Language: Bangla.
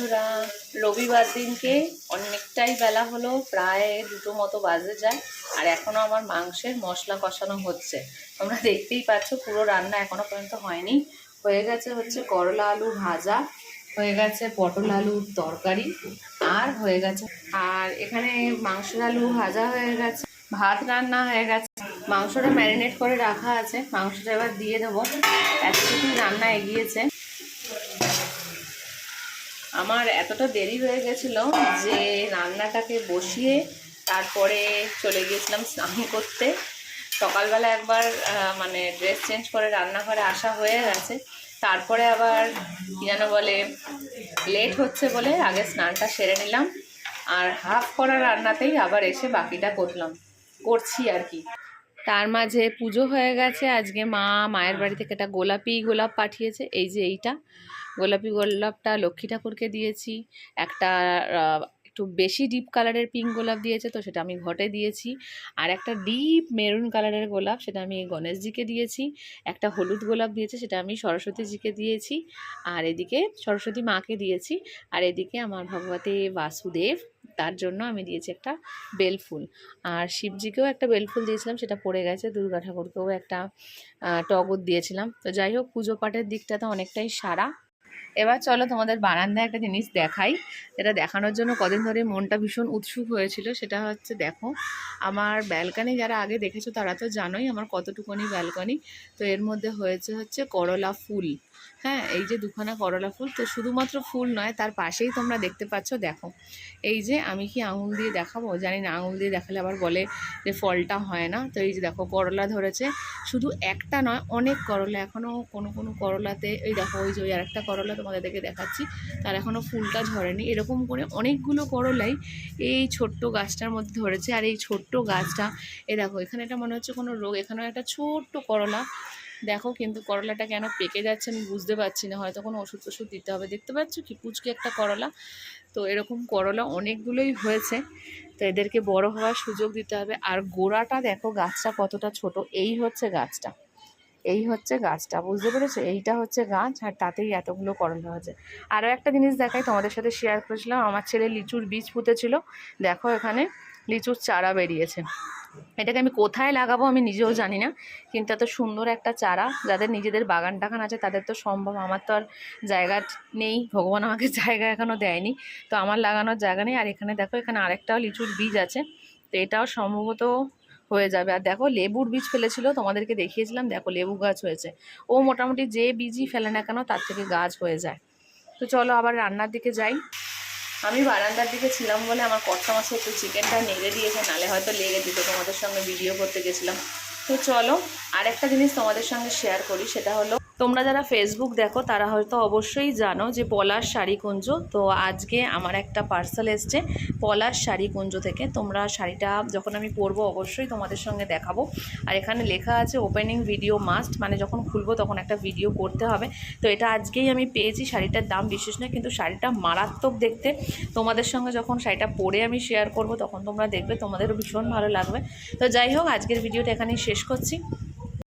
বন্ধুরা, রবিবার দিনকে অনেকটাই বেলা হলো, প্রায় দুটো মতো বাজে যায়, আর এখনও আমার মাংসের মশলা কষানো হচ্ছে। তোমরা দেখতেই পাচ্ছ, পুরো রান্না এখনও পর্যন্ত হয়নি। হয়ে গেছে হচ্ছে করলা আলু ভাজা, হয়ে গেছে পটল আলুর তরকারি, আর হয়ে গেছে আর এখানে মাংসের আলু ভাজা হয়ে গেছে, ভাত রান্না হয়ে গেছে। মাংসটা ম্যারিনেট করে রাখা আছে, মাংসটা এবার দিয়ে দেবো। এতটুকুই রান্না এগিয়েছে। আমার এতটা দেরি হয়ে গেছিল যে রান্নাটাকে বসিয়ে তারপরে চলে গিয়েছিলাম স্নান করতে। সকালবেলা একবার মানে ড্রেস চেঞ্জ করে রান্নাঘরে আসা হয়ে গেছে। তারপরে আবার কী যেন বলে লেট হচ্ছে বলে আগে স্নানটা সেরে নিলাম। আর হাফ করা রান্নাতেই আবার এসে বাকিটা করলাম। করছি আর কি। তার মাঝে পুজো হয়ে গেছে। আজকে মা মায়ের বাড়ি থেকে একটা গোলাপি গোলাপ পাঠিয়েছে। এই যে এইটা। গোলাপি গোলাপটা লক্ষ্মী ঠাকুরকে দিয়েছি। একটা একটু বেশি ডিপ কালারের পিঙ্ক গোলাপ দিয়েছে তো সেটা আমি ঘটে দিয়েছি। আর একটা ডিপ মেরুন কালারের গোলাপ সেটা আমি গণেশজিকে দিয়েছি। একটা হলুদ গোলাপ দিয়েছে সেটা আমি সরস্বতীজিকে দিয়েছি। আর এদিকে সরস্বতী মাকে দিয়েছি। আর এদিকে আমার ভগবতী বাসুদেব, তার জন্য আমি দিয়েছি একটা বেলফুল আর শিবজিকেও একটা বেলফুল দিয়েছিলাম, সেটা পড়ে গেছে। দুর্গা ঠাকুরকেও একটা টগর দিয়েছিলাম। তো যাই হোক, পুজো পাঠের দিকটা তো অনেকটাই সারা। এবার চলো তোমাদের বারান্দায় একটা জিনিস দেখাই। এটা দেখানোর জন্য কদিন ধরে মনটা ভীষণ উৎসুক হয়েছিল, সেটা হচ্ছে দেখো, আমার ব্যালকানি যারা আগে দেখেছ তারা তো জানোই আমার কতটুকুনি ব্যালকানি তো এর মধ্যে হয়েছে হচ্ছে করলা ফুল। হ্যাঁ এই যে দুখানা করলা ফুল, তো শুধুমাত্র ফুল নয়, তার পাশেই তোমরা দেখতে পাচ্ছ, দেখো, এই যে আমি কি আঙুল দিয়ে দেখাবো? জানি না, আঙুল দিয়ে দেখালে আবার বলে যে ফলটা হয় না। তো এই যে দেখো, করলা ধরেছে। শুধু একটা নয়, অনেক করলা এখনও কোনো কোনো করলাতে, এই দেখো, ওই যে ওই আরেকটা করলা তোমাদের দেখে দেখাচ্ছি। তার এখনও ফুলটা ঝরেনি। এরকম করে অনেকগুলো করলাই এই ছোট্ট গাছটার মধ্যে ধরেছে। আর এই ছোট্ট গাছটা, এ দেখো, এখানে এটা মনে হচ্ছে কোনো রোগ, এখানেও একটা ছোট্ট করলা। দেখো কিন্তু করলাটা কেন পেকে যাচ্ছে আমি বুঝতে পারছি না। হয়তো কোনো ওষুধ টষুধ দিতে হবে। দেখতে পাচ্ছ কি পুচকে একটা করলা? তো এরকম করলা অনেকগুলোই হয়েছে। তো এদেরকে বড় হওয়ার সুযোগ দিতে হবে। আর গোড়াটা দেখো গাছটা কতটা ছোট। এই হচ্ছে গাছটা। এই হচ্ছে গাছটা, বুঝতে পেরেছ? এইটা হচ্ছে গাছ আর তাতেই এতগুলো করলা হয়েছে। আরও একটা জিনিস দেখাই, তোমাদের সাথে শেয়ার করেছিলাম। আমার ছেলে লিচুর বীজ পুঁতেছিল। দেখো এখানে লিচুর চারা বেরিয়েছে। এটাকে আমি কোথায় লাগাবো আমি নিজেও জানি না, কিন্তু এত সুন্দর একটা চারা। যাদের নিজেদের বাগান টাগান আছে, তাদের তো সম্ভব। আমার তো আর জায়গা নেই, ভগবান আমাকে জায়গা এখনও দেয়নি। তো আমার লাগানোর জায়গা নেই। আর এখানে দেখো, এখানে আরেকটাও লিচুর বীজ আছে। তো এটাও সম্ভবত হয়ে যাবে। আর দেখো, লেবুর বীজ ফেলেছিল, তোমাদেরকে দেখিয়েছিলাম। দেখো, লেবু গাছ হয়েছে। ও মোটামুটি যে বীজই ফেলে না কেন, তার থেকে গাছ হয়ে যায়। তো চলো, আবার রান্নার দিকে যাই। আমি বারান্দার দিকে ছিলাম বলে আমার কর্তা মাসে একটু চিকেনটা নেড়ে দিয়েছে, নালে হয়তো লেগে দিত। তোমাদের সঙ্গে ভিডিও করতে গেছিলাম। তো চলো, আরেকটা জিনিস তোমাদের সঙ্গে শেয়ার করি, সেটা হলো তোমরা যারা ফেসবুক দেখো, তারা হয়তো অবশ্যই জানো যে পলাশ শাড়িকুঞ্জ তো আজকে আমার একটা পার্সেল এসছে পলাশ শাড়িকুঞ্জ থেকে। তোমরা শাড়িটা যখন আমি পরবো, অবশ্যই তোমাদের সঙ্গে দেখাবো। আর এখানে লেখা আছে ওপেনিং ভিডিও মাস্ট মানে যখন খুলবো, তখন একটা ভিডিও করতে হবে। তো এটা আজকেই আমি পেয়েছি। শাড়িটার দাম বিশেষ নয়, কিন্তু শাড়িটা মারাত্মক দেখতে। তোমাদের সঙ্গে যখন শাড়িটা পরে আমি শেয়ার করব, তখন তোমরা দেখবে, তোমাদেরও ভীষণ ভালো লাগবে। তো যাই হোক, আজকের ভিডিওটা এখানেই শেষ করছি।